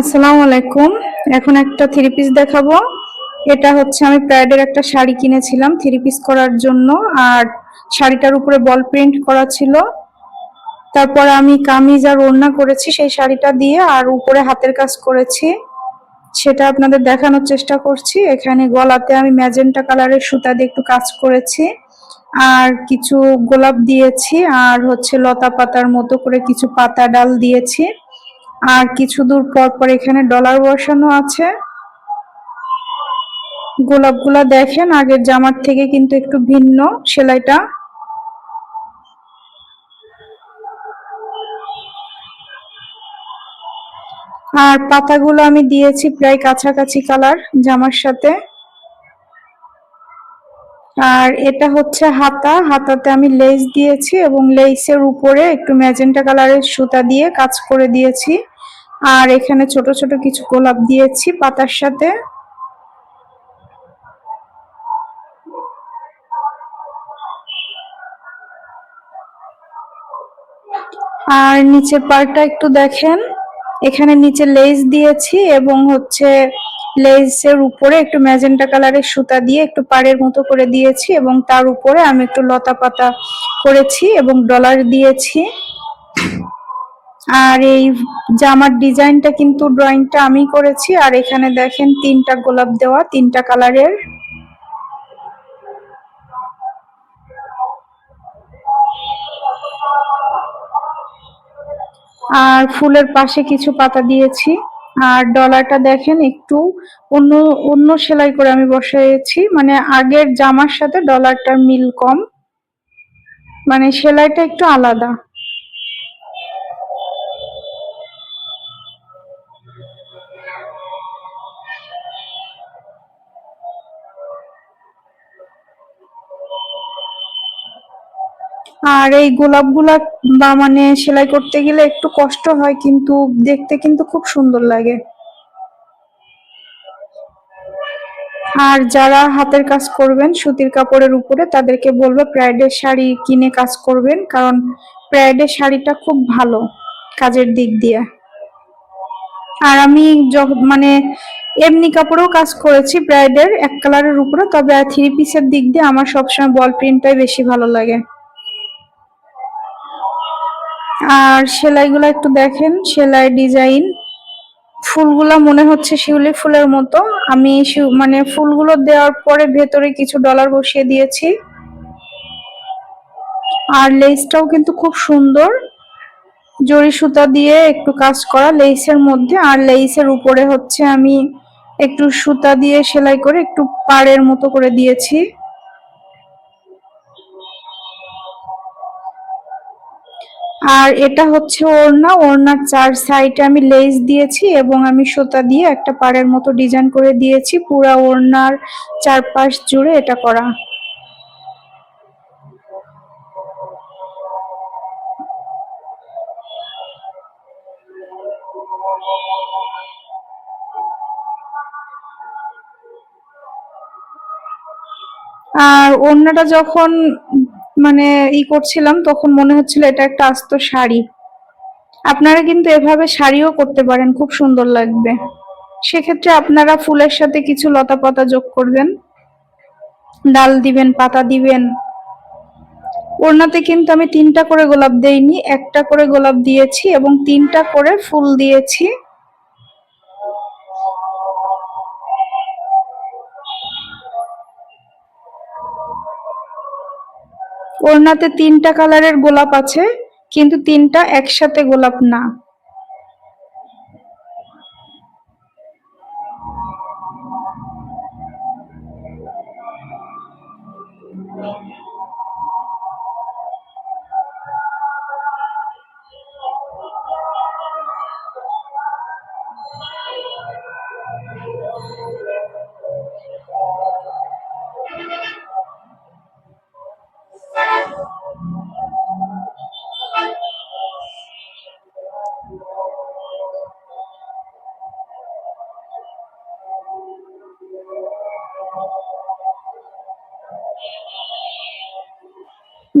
আসসালামু আলাইকুম। এখন একটা থ্রি পিস দেখাবো। এটা হচ্ছে আমি প্রাইডের একটা শাড়ি কিনেছিলাম থ্রি পিস করার জন্য। আর শাড়িটার উপরে বল প্রিন্ট করা ছিল। তারপর আমি কামিজ আর ওড়না করেছি সেই শাড়িটা দিয়ে, আর উপরে হাতের কাজ করেছি। সেটা আপনাদের দেখানোর চেষ্টা করছি। এখানে গলাতে আমি ম্যাজেন্টা কালারের সুতা দিয়ে একটু কাজ করেছি। আর কিছু গোলাপ দিয়েছি, আর হচ্ছে লতা পাতার মতো করে কিছু পাতা ডাল দিয়েছি। আর কিছু দূর পর পর এখানে ডলার বসানো আছে। গোলাপগুলা দেখেন, আগের জামার থেকে কিন্তু একটু ভিন্ন সেলাইটা। আর পাতাগুলো আমি দিয়েছি প্রায় কাছাকাছি কালার জামার সাথে। আর এটা হচ্ছে হাতা। হাতাতে আমি লেস দিয়েছি এবং লেসের উপরে একটু ম্যাজেন্টা কালারের সুতা দিয়ে কাজ করে দিয়েছি। আর এখানে ছোট ছোট কিছু গোলাপ দিয়েছি পাতার সাথে। আর নিচের পার্টটা একটু দেখেন। এখানে নিচে লেস দিয়েছি এবং হচ্ছে লেসের উপরে একটু ম্যাজেন্টা কালারের সুতা দিয়ে একটু পাড়ের মতো করে দিয়েছি এবং তার উপরে আমি একটু লতা পাতা করেছি এবং ডলার দিয়েছি। আর এই জামার ডিজাইনটা কিন্তু ড্রয়িংটা আমি করেছি, আর এখানে দেখেন তিনটা গোলাপ দেওয়া, তিনটা কালারের। আর ফুলের পাশে কিছু পাতা দিয়েছি, আর ডলারটা দেখেন একটু অন্য অন্য সেলাই করে আমি বসাইছি মানে আগের জামার সাথে ডলারটার মিল কম মানে সেলাইটা একটু আলাদা। আর এই গোলাপগুলা বা মানে সেলাই করতে গেলে একটু কষ্ট হয়, কিন্তু দেখতে কিন্তু খুব সুন্দর লাগে। আর যারা হাতের কাজ করবেন, সুতির কাপড়ের উপরে, তাদেরকে বলব প্রাইডের শাড়ি কিনে কাজ করবেন, কারণ প্রাইডের শাড়িটা খুব ভালো কাজের দিক দিয়ে। আর আমি মানে এমনি কাপড়েও কাজ করেছি ব্রাইডের এক কালারের উপরে, তবে থ্রি পিসের দিক দিয়ে আমার সবসময় বল প্রিন্টটাই বেশি ভালো লাগে। আর সেলাইগুলো একটু দেখেন, সেলাই ডিজাইন। ফুলগুলা মনে হচ্ছে শিউলি ফুলের মতো। আমি মানে ফুলগুলো দেওয়ার পরে ভেতরে কিছু ডলার বসিয়ে দিয়েছি। আর লেসটাও কিন্তু খুব সুন্দর। জরি সুতা দিয়ে একটু কাজ করা লেসের মধ্যে। আর লেসের উপরে হচ্ছে আমি একটু সুতা দিয়ে সেলাই করে একটু পাড়ের মতো করে দিয়েছি। আর এটা হচ্ছে ওড়না, ওড়নার চার সাইডে আমি লেস দিয়েছি এবং আমি সুতা দিয়ে একটা পাড়ের মতো ডিজাইন করে দিয়েছি। পুরা ওড়নার চারপাশ জুড়ে এটা করা। আর ওড়নাটা যখন মানে ই করছিলাম, তখন মনে হচ্ছিল এটা একটা আস্ত শাড়ি। আপনারা কিন্তু এভাবে শাড়িও করতে পারেন, খুব সুন্দর লাগবে। সেক্ষেত্রে আপনারা ফুলের সাথে কিছু লতা পাতা যোগ করবেন, ডাল দিবেন, পাতা দিবেন। ওড়নাতে কিন্তু আমি তিনটা করে গোলাপ দেইনি, একটা করে গোলাপ দিয়েছি এবং তিনটা করে ফুল দিয়েছি। ওড়নাতে তিনটা কালারের গোলাপ আছে কিন্তু তিনটা একসাথে গোলাপ না।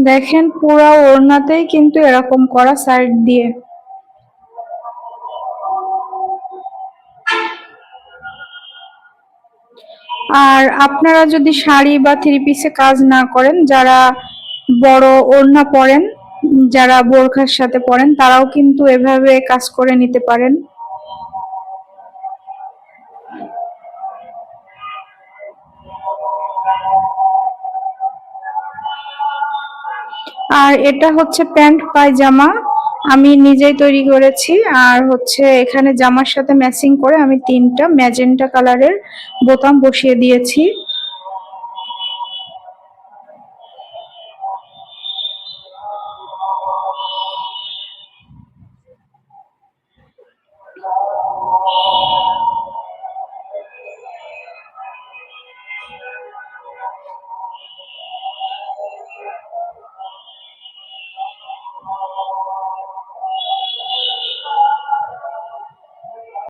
দেখেন পুরা ওড়নাতেই কিন্তু এরকম করা সাইড দিয়ে। আর আপনারা যদি শাড়ি বা থ্রি পিসে কাজ না করেন, যারা বড় ওড়না পরেন, যারা বোরখার সাথে পরেন, তারাও কিন্তু এভাবে কাজ করে নিতে পারেন। আর এটা হচ্ছে প্যান্ট পায়জামা আমি নিজেই তৈরি করেছি। আর হচ্ছে এখানে জামার সাথে ম্যাচিং করে আমি তিনটা ম্যাজেন্টা কালারের বোতাম বসিয়ে দিয়েছি।